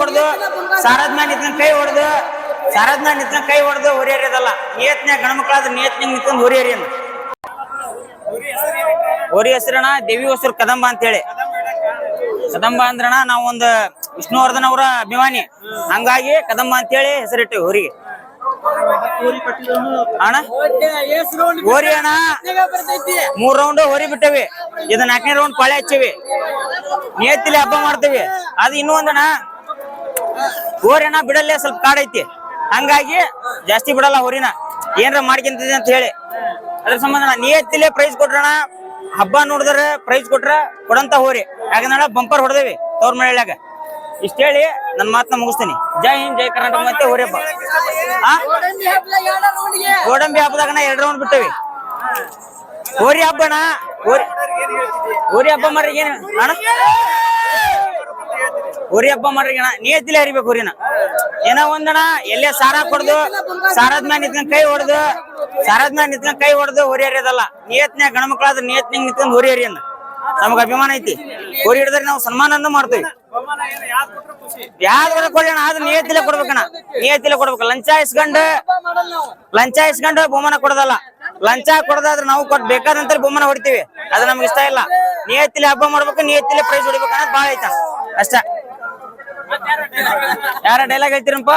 ಹೊಡೆದು ಸಾರದ್ ಮ್ಯಾಗ ಕೈ ಹೊಡೆದು ಸಾರದ್ ಮ್ಯಾಗ ಕೈ ಹೊಡೆದು ಹೊರಿಯರಿದಲ್ಲ ನಿಯತ್ನ್ಯಾಗ ಗಣಮಕ್ಕಳಾದ್ರೆ ನಿಯತ್ನ್ಯಾಗ ನಿಂತ್ಕೊಂಡು ಹೊರಿಯರಿ ಅಂತ ಹೊರಿ ಹೆಸರಣ, ದೇವಿ ಹೆಸರು ಕದಂಬ ಅಂತೇಳಿ. ಕದಂಬ ಅಂದ್ರಣ ನಾವೊಂದು ವಿಷ್ಣುವರ್ಧನ್ ಅವರ ಅಭಿಮಾನಿ. ಹಂಗಾಗಿ ಕದಂಬ ಅಂತೇಳಿ ಹೆಸರಿಟ್ಟಿವಿ ಹುರಿಗೆ. ಅಣ್ಣ? ಹೋರಿ ಅಣ್ಣ. ಮೂರ್ ರೌಂಡ್ ಹೊರಿ ಬಿಟ್ಟವಿ. ಇದು ನಾಲ್ಕನೇ ರೌಂಡ್ ಪಾಳೆ ಹಚ್ಚಿವಿ. ನೇತಿಲಿ ಹಬ್ಬ ಮಾಡ್ತೀವಿ. ಅದು ಇನ್ನೂ ಒಂದಣ್ಣ ಬಿಡಲ್ಲ ಸ್ವಲ್ಪ ಕಾಡೈತಿ ಹಂಗಾಗಿ ಜಾಸ್ತಿ ಬಿಡಲ್ಲ ಹೋರಿನ ಏನಾರ ಮಾಡ್ಕೊಂತಿದೆ ಅಂತ ಹೇಳಿ. ಅದ್ರ ಸಂಬಂಧ ನಾ ಪ್ರೈಸ್ ಕೊಟ್ರಣ ಹಬ್ಬ ನೋಡಿದ್ರ ಪ್ರೈಸ್ ಕೊಟ್ರ ಕೊಡಂತ ಹೋರಿ. ಯಾಕಂದ್ರೆ ಬಂಪರ್ ಹೊಡೆದೇವಿ ತವ್ರ ಮಳೆಯಾಗ ಇಷ್ಟ ಹೇಳಿ ನನ್ನ ಮಾತನ್ನ ಮುಗಿಸ್ತೀನಿ. ಜೈ ಹಿಂದ್, ಜೈ ಕರ್ನಾಟಕ. ಮತ್ತೆ ಹೋರಿ ಹಬ್ಬ. ಗೋಡಂಬಿ ಹಬ್ಬದಾಗ ಎರಡು ರೌಂಡ್ ಬಿಟ್ಟವಿ. ಹೋರಿ ಹಬ್ಬಣ ಹೋರಿ ಹೋರಿ ಹಬ್ಬ ಮರ್ರಿ ಏನ್ ಅಣ್ಣ? ಹೋರಿ ಹಬ್ಬ ಮಾಡ್ರಿ ಅಣ್ಣ. ನಿಯತ್ತಿಲೆ ಹರಿಬೇಕು ಉರಿನ. ಏನೋ ಒಂದಣ ಎಲ್ಲೇ ಸಾರ ಕೊಡ್ದು, ಸಾರದ್ ಮ್ಯಾಗ ನಿತ್ಕೊಂಡ್ ಕೈ ಹೊಡೆದು ಸಾರದ್ ಮ್ಯಾಗ ನಿತ್ಕೊಂಡ್ ಕೈ ಹೊಡೆದು ಹೊರಿ ಹರಿಯೋದಲ್ಲ. ನಿಯತ್ನ್ಯಾಗ ಗಣಮಕ್ಳಾದ್ರೆ ನಿಯತ್ನ್ಯಾಗ ನಿಯತ್ನಾಗ ನಿತ್ಕೊಂಡ್ ಹರಿ ಹರಿಯನ್ನ ನಮಗ ಅಭಿಮಾನ ಐತಿ. ಹೊರಿ ಹಿಡಿದ್ರೆ ನಾವು ಸನ್ಮಾನನ್ನು ಮಾಡ್ತೀವಿ. ಯಾವ್ದು ಕೊಡೋಣ ಆದ್ರೆ ನಿಯತ್ತಿಲೆ ಕೊಡ್ಬೇಕಣ್ಣ ನಿಯತ್ತಿಲೆ ಕೊಡ್ಬೇಕು. ಲಂಚ ಇಸ್ಕೊಂಡು ಲಂಚ ಇಸ್ಕೊಂಡು ಬಹುಮಾನ ಕೊಡೋದಲ್ಲ. ಲಂಚ ಕೊಡೋದಾದ್ರೆ ನಾವು ಕೊಟ್ಟು ಬೇಕಾದಂತ ಬಹುಮಾನ ಹೊಡಿತೀವಿ. ಅದು ನಮ್ಗೆ ಇಷ್ಟ ಇಲ್ಲ. ನಿಯತ್ತಿಲೆ ಹಬ್ಬ ಮಾಡ್ಬೇಕು, ನಿಯತ್ತಿಲೆ ಪ್ರೈಸ್ ಹೊಡಿಬೇಕು ಅನ್ನೋದು ಭಾಳ ಐತ ಅಷ್ಟ. ಯಾರ ಡೈಲಾಗ್ ಹೇಳ್ತೀರಪ್ಪ